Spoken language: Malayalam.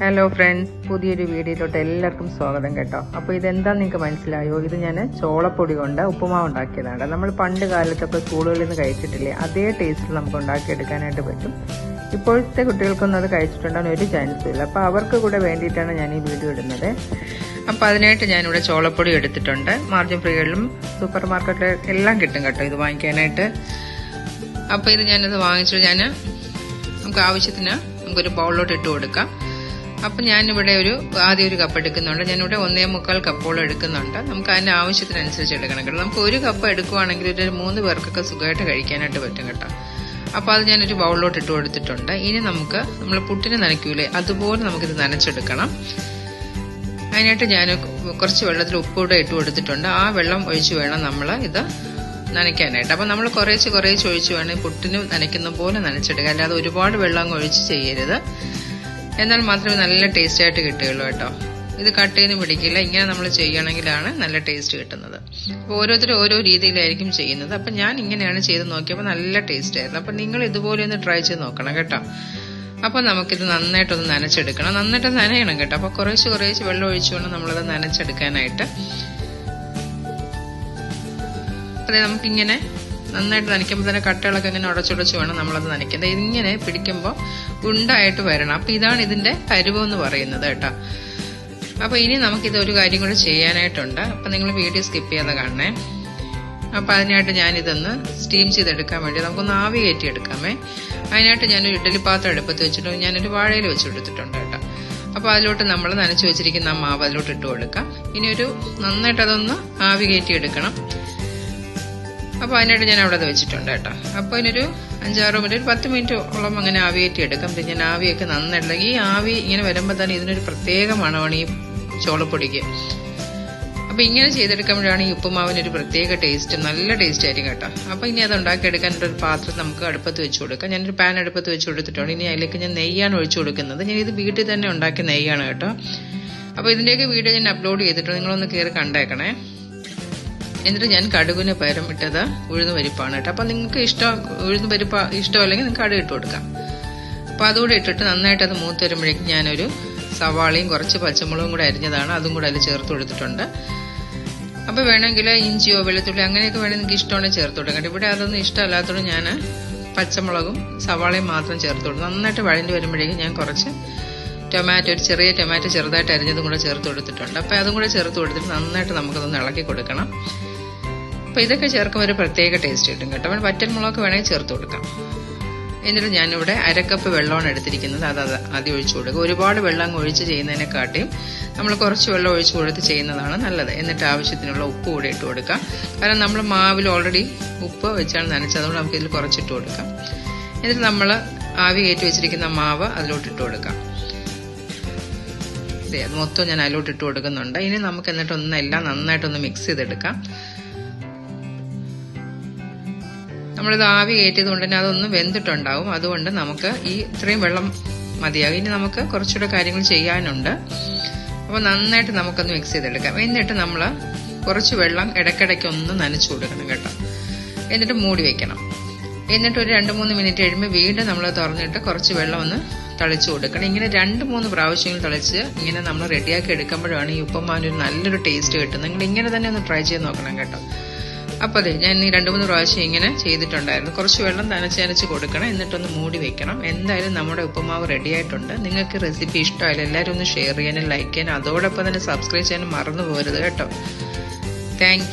ഹലോ ഫ്രണ്ട്സ് പുതിയൊരു വീഡിയോയിലോട്ട് എല്ലാവർക്കും സ്വാഗതം കേട്ടോ. അപ്പോൾ ഇതെന്താ നിങ്ങൾക്ക് മനസ്സിലായോ? ഇത് ഞാൻ ചോളപ്പൊടി കൊണ്ട് ഉപ്പുമാവ് ഉണ്ടാക്കിയതാണ്. നമ്മൾ പണ്ട് കാലത്തൊക്കെ സ്കൂളുകളിൽ നിന്ന് കഴിച്ചിട്ടില്ലേ അതേ ടേസ്റ്റിൽ നമുക്ക് ഉണ്ടാക്കിയെടുക്കാനായിട്ട് പറ്റും. ഇപ്പോഴത്തെ കുട്ടികൾക്കൊന്നും അത് കഴിച്ചിട്ടുണ്ടാകാൻ ഒരു ചാൻസും ഇല്ല. അപ്പോൾ അവർക്ക് കൂടെ വേണ്ടിയിട്ടാണ് ഞാൻ ഈ വീഡിയോ ഇടുന്നത്. അപ്പോൾ അതിനായിട്ട് ഞാനിവിടെ ചോളപ്പൊടി എടുത്തിട്ടുണ്ട്. മാർജിൻ ഫ്രീകളിലും സൂപ്പർ മാർക്കറ്റിലും എല്ലാം കിട്ടും കേട്ടോ ഇത് വാങ്ങിക്കാനായിട്ട്. അപ്പോൾ ഇത് ഞാനത് വാങ്ങിച്ചു. ഞാൻ നമുക്ക് ആവശ്യത്തിന് നമുക്കൊരു ബൗളിലോട്ട് ഇട്ട് കൊടുക്കാം. അപ്പം ഞാനിവിടെ ഒരു ആദ്യം ഒരു കപ്പ് എടുക്കുന്നുണ്ട്. ഞാനിവിടെ ഒന്നേ മുക്കാൽ കപ്പോളം എടുക്കുന്നുണ്ട്. നമുക്ക് അതിന്റെ ആവശ്യത്തിനനുസരിച്ച് എടുക്കണം കേട്ടോ. നമുക്ക് ഒരു കപ്പ് എടുക്കുവാണെങ്കിൽ ഒരു മൂന്ന് പേർക്കൊക്കെ സുഖമായിട്ട് കഴിക്കാനായിട്ട് പറ്റും കേട്ടോ. അപ്പോൾ അത് ഞാനൊരു ബൗളിലോട്ട് ഇട്ട് കൊടുത്തിട്ടുണ്ട്. ഇനി നമുക്ക് നമ്മൾ പുട്ടിനെ നനയ്ക്കൂലേ? അതുപോലെ നമുക്കിത് നനച്ചെടുക്കണം. അതിനായിട്ട് ഞാൻ കുറച്ച് വെള്ളത്തിൽ ഉപ്പൂടെ ഇട്ട് കൊടുത്തിട്ടുണ്ട്. ആ വെള്ളം ഒഴിച്ച് വേണം നമ്മൾ ഇത് നനയ്ക്കാനായിട്ട്. അപ്പം നമ്മൾ കുറേശ്ശെ കുറേശ്ശെ ഒഴിച്ച് വേണം പുട്ടിന് നനയ്ക്കുന്ന പോലെ നനച്ചെടുക്കുക അല്ലാതെ ഒരുപാട് വെള്ളം അങ്ങ് ഒഴിച്ച് ചെയ്യരുത്. എന്നാൽ മാത്രമേ നല്ല ടേസ്റ്റ് ആയിട്ട് കിട്ടുകയുള്ളൂ കേട്ടോ. ഇത് കട്ടയിന്ന് പിടിക്കില്ല. ഇങ്ങനെ നമ്മൾ ചെയ്യണമെങ്കിലാണ് നല്ല ടേസ്റ്റ് കിട്ടുന്നത്. അപ്പോൾ ഓരോരുത്തരും ഓരോ രീതിയിലായിരിക്കും ചെയ്യുന്നത്. അപ്പം ഞാൻ ഇങ്ങനെയാണ് ചെയ്ത് നോക്കിയപ്പോൾ നല്ല ടേസ്റ്റ് ആയിരുന്നു. അപ്പം നിങ്ങൾ ഇതുപോലെ ഒന്ന് ട്രൈ ചെയ്ത് നോക്കണം കേട്ടോ. അപ്പോൾ നമുക്കിത് നന്നായിട്ടൊന്ന് നനച്ചെടുക്കണം. നന്നായിട്ട് നനയണം കേട്ടോ. അപ്പോൾ കുറേശ്ശെ കുറേശ്ശെ വെള്ളം ഒഴിച്ചുകൊണ്ട് നമ്മളത് നനച്ചെടുക്കാനായിട്ട്. അതെ നമുക്കിങ്ങനെ നന്നായിട്ട് നനയ്ക്കുമ്പോൾ തന്നെ കട്ടകളൊക്കെ ഇങ്ങനെ ഉടച്ചുടച്ച് വേണം നമ്മളത് നനയ്ക്കുന്നത് ഇങ്ങനെ പിടിക്കുമ്പോൾ ഉണ്ടായിട്ട് വരണം. അപ്പം ഇതാണ് ഇതിന്റെ പരുവെന്ന് പറയുന്നത് കേട്ടോ. അപ്പോൾ ഇനി നമുക്കിത് ഒരു കാര്യം കൂടെ ചെയ്യാനായിട്ടുണ്ട്. അപ്പം നിങ്ങൾ വീഡിയോ സ്കിപ്പ് ചെയ്യാതെ കാണണേ. അപ്പം അതിനായിട്ട് ഞാനിതൊന്ന് സ്റ്റീം ചെയ്തെടുക്കാൻ വേണ്ടി നമുക്കൊന്ന് ആവി കയറ്റി എടുക്കാമേ. അതിനായിട്ട് ഞാനൊരു ഇഡ്ഡലി പാത്രം എടുപ്പത്ത് വെച്ചിട്ട് ഞാനൊരു വാഴയിൽ വെച്ച് കൊടുത്തിട്ടുണ്ട് കേട്ടോ. അപ്പോൾ അതിലോട്ട് നമ്മൾ നനച്ച് വെച്ചിരിക്കുന്ന ആ മാവ് അതിലോട്ട് ഇട്ട് കൊടുക്കാം. ഇനി ഒരു നന്നായിട്ട് അതൊന്ന് ആവി കയറ്റി എടുക്കണം. അപ്പോൾ അതിനായിട്ട് ഞാൻ അവിടെ വെച്ചിട്ടുണ്ട് കേട്ടോ. അപ്പോൾ അതിനൊരു അഞ്ചാറ് മിനിറ്റ് ഒരു പത്ത് മിനിറ്റ് ഓളം അങ്ങനെ ആവിയേറ്റി എടുക്കാം. പിന്നെ ഞാൻ ആവിയൊക്കെ നന്നായിട്ടുള്ള ഈ ആവി ഇങ്ങനെ വരുമ്പോൾ തന്നെ ഇതിനൊരു പ്രത്യേക മണമാണ് ഈ ചോളപ്പൊടിക്ക്. അപ്പോൾ ഇങ്ങനെ ചെയ്തെടുക്കുമ്പോഴാണ് ഈ ഉപ്പുമാവിനൊരു പ്രത്യേക ടേസ്റ്റ് നല്ല ടേസ്റ്റ് ആയിരിക്കും കേട്ടോ. അപ്പോൾ ഇനി അത് ഉണ്ടാക്കിയെടുക്കാനുള്ള ഒരു പാത്രം നമുക്ക് അടുപ്പത്ത് വെച്ച് കൊടുക്കാം. ഞാനൊരു പാൻ അടുപ്പത്ത് വെച്ച് കൊടുത്തിട്ടുണ്ട്. ഇനി അതിലേക്ക് ഞാൻ നെയ്യാണ് ഒഴിച്ചു കൊടുക്കുന്നത്. ഞാൻ ഇത് വീട്ടിൽ തന്നെ ഉണ്ടാക്കിയ നെയ്യാണ് കേട്ടോ. അപ്പോൾ ഇതിന്റെയൊക്കെ വീഡിയോ ഞാൻ അപ്ലോഡ് ചെയ്തിട്ടുണ്ട്. നിങ്ങളൊന്ന് കയറി കണ്ടേക്കണേ. എന്നിട്ട് ഞാൻ കടുകിന് പകരം ഇട്ടത് ഉഴുന്ന് പരിപ്പാണ് കേട്ടോ. അപ്പം നിങ്ങൾക്ക് ഇഷ്ടം ഉഴുന്ന് പരിപ്പ് ഇഷ്ടമല്ലെങ്കിൽ നിങ്ങൾക്ക് കടുക് ഇട്ട് കൊടുക്കാം. അപ്പം അതുകൂടെ ഇട്ടിട്ട് നന്നായിട്ട് അത് മൂത്ത് വരുമ്പോഴേക്കും ഞാനൊരു സവാളയും കുറച്ച് പച്ചമുളകും കൂടെ അരിഞ്ഞതാണ്. അതും കൂടെ അതിൽ ചേർത്ത് കൊടുത്തിട്ടുണ്ട്. അപ്പോൾ വേണമെങ്കിൽ ഇഞ്ചിയോ വെളുത്തുള്ളി അങ്ങനെയൊക്കെ വേണമെങ്കിൽ നിങ്ങൾക്ക് ഇഷ്ടമാണെങ്കിൽ ചേർത്ത് കൊടുക്കാം. ഇവിടെ അതൊന്നും ഇഷ്ടമല്ലാത്തതുകൊണ്ട് ഞാൻ പച്ചമുളകും സവാളയും മാത്രം ചേർത്ത് കൊടുക്കും നന്നായിട്ട് വഴഞ്ഞു വരുമ്പോഴേക്കും ഞാൻ കുറച്ച് ടൊമാറ്റോ ഒരു ചെറിയ ടൊമാറ്റോ ചെറുതായിട്ട് അരിഞ്ഞതും കൂടെ ചേർത്ത് കൊടുത്തിട്ടുണ്ട്. അപ്പോൾ അതും കൂടെ ചേർത്ത് കൊടുത്തിട്ട് നന്നായിട്ട് നമുക്കതൊന്ന് ഇളക്കി കൊടുക്കണം. അപ്പോൾ ഇതൊക്കെ ചേർക്കുമ്പോൾ ഒരു പ്രത്യേക ടേസ്റ്റ് കിട്ടും കേട്ടോ. അപ്പോൾ വറ്റൽമുളകൊക്കെ വേണമെങ്കിൽ ചേർത്ത് കൊടുക്കാം. എന്നിട്ട് ഞാനിവിടെ അരക്കപ്പ് വെള്ളമാണ് എടുത്തിരിക്കുന്നത്. അത് അത് ആദ്യം ഒഴിച്ചു കൊടുക്കുക. ഒരുപാട് വെള്ളം ഒഴിച്ച് ചെയ്യുന്നതിനെക്കാട്ടിയും നമ്മൾ കുറച്ച് വെള്ളം ഒഴിച്ചു കൊടുത്ത് ചെയ്യുന്നതാണ് നല്ലത്. എന്നിട്ട് ആവശ്യത്തിനുള്ള ഉപ്പ് കൂടെ ഇട്ട് കൊടുക്കാം കാരണം നമ്മൾ മാവിൽ ഓൾറെഡി ഉപ്പ് വെച്ചാണ് നനച്ചത്. അതുകൊണ്ട് നമുക്ക് ഇതിൽ കുറച്ചിട്ട് കൊടുക്കാം. എന്നിട്ട് നമ്മൾ ആവി കയറ്റി വെച്ചിരിക്കുന്ന മാവ് അതിലോട്ട് ഇട്ട് കൊടുക്കാം. ഇതേ ചെയ്യാം മൊത്തം ഞാൻ അതിലോട്ട് ഇട്ട് കൊടുക്കുന്നുണ്ട്. ഇനി നമുക്ക് എന്നിട്ട് ഒന്ന് എല്ലാം നന്നായിട്ടൊന്ന് മിക്സ് ചെയ്തെടുക്കാം. നമ്മളിത് ആവി കയറ്റിയത് കൊണ്ട് തന്നെ അതൊന്ന് വെന്തിട്ടുണ്ടാവും. അതുകൊണ്ട് നമുക്ക് ഈ ഇത്രയും വെള്ളം മതിയാകും ഇനി നമുക്ക് കുറച്ചുകൂടെ കാര്യങ്ങൾ ചെയ്യാനുണ്ട്. അപ്പോൾ നന്നായിട്ട് നമുക്കൊന്ന് മിക്സ് ചെയ്തെടുക്കാം. എന്നിട്ട് നമ്മൾ കുറച്ച് വെള്ളം ഇടയ്ക്കിടയ്ക്ക് ഒന്ന് നനച്ചു കൊടുക്കണം കേട്ടോ. എന്നിട്ട് മൂടി വെക്കണം. എന്നിട്ട് ഒരു രണ്ട് മൂന്ന് മിനിറ്റ് കഴിയുമ്പോൾ വീണ്ടും നമ്മൾ തുറന്നിട്ട് കുറച്ച് വെള്ളം ഒന്ന് തളിച്ചു കൊടുക്കണം. ഇങ്ങനെ രണ്ട് മൂന്ന് പ്രാവശ്യങ്ങൾ തളിച്ച് ഇങ്ങനെ നമ്മൾ റെഡിയാക്കി എടുക്കുമ്പോഴാണ് ഈ ഉപ്പമാവിന് ഒരു നല്ലൊരു ടേസ്റ്റ് കിട്ടുന്നത്. നിങ്ങൾ ഇങ്ങനെ തന്നെ ഒന്ന് ട്രൈ ചെയ്ത് നോക്കണം കേട്ടോ. അപ്പോൾ അതെ ഞാൻ ഈ രണ്ട് മൂന്ന് പ്രാവശ്യം ഇങ്ങനെ ചെയ്തിട്ടുണ്ടായിരുന്നു. കുറച്ച് വെള്ളം നനച്ചനച്ച് കൊടുക്കണം. എന്നിട്ടൊന്ന് മൂടി വെക്കണം. എന്തായാലും നമ്മുടെ ഉപ്പുമാവ് റെഡിയായിട്ടുണ്ട് നിങ്ങൾക്ക് റെസിപ്പി ഇഷ്ടമായാലും എല്ലാവരും ഒന്ന് ഷെയർ ചെയ്യാനും ലൈക്ക് ചെയ്യാനും അതോടൊപ്പം തന്നെ സബ്സ്ക്രൈബ് ചെയ്യാനും മറന്നു പോകരുത് കേട്ടോ. താങ്ക്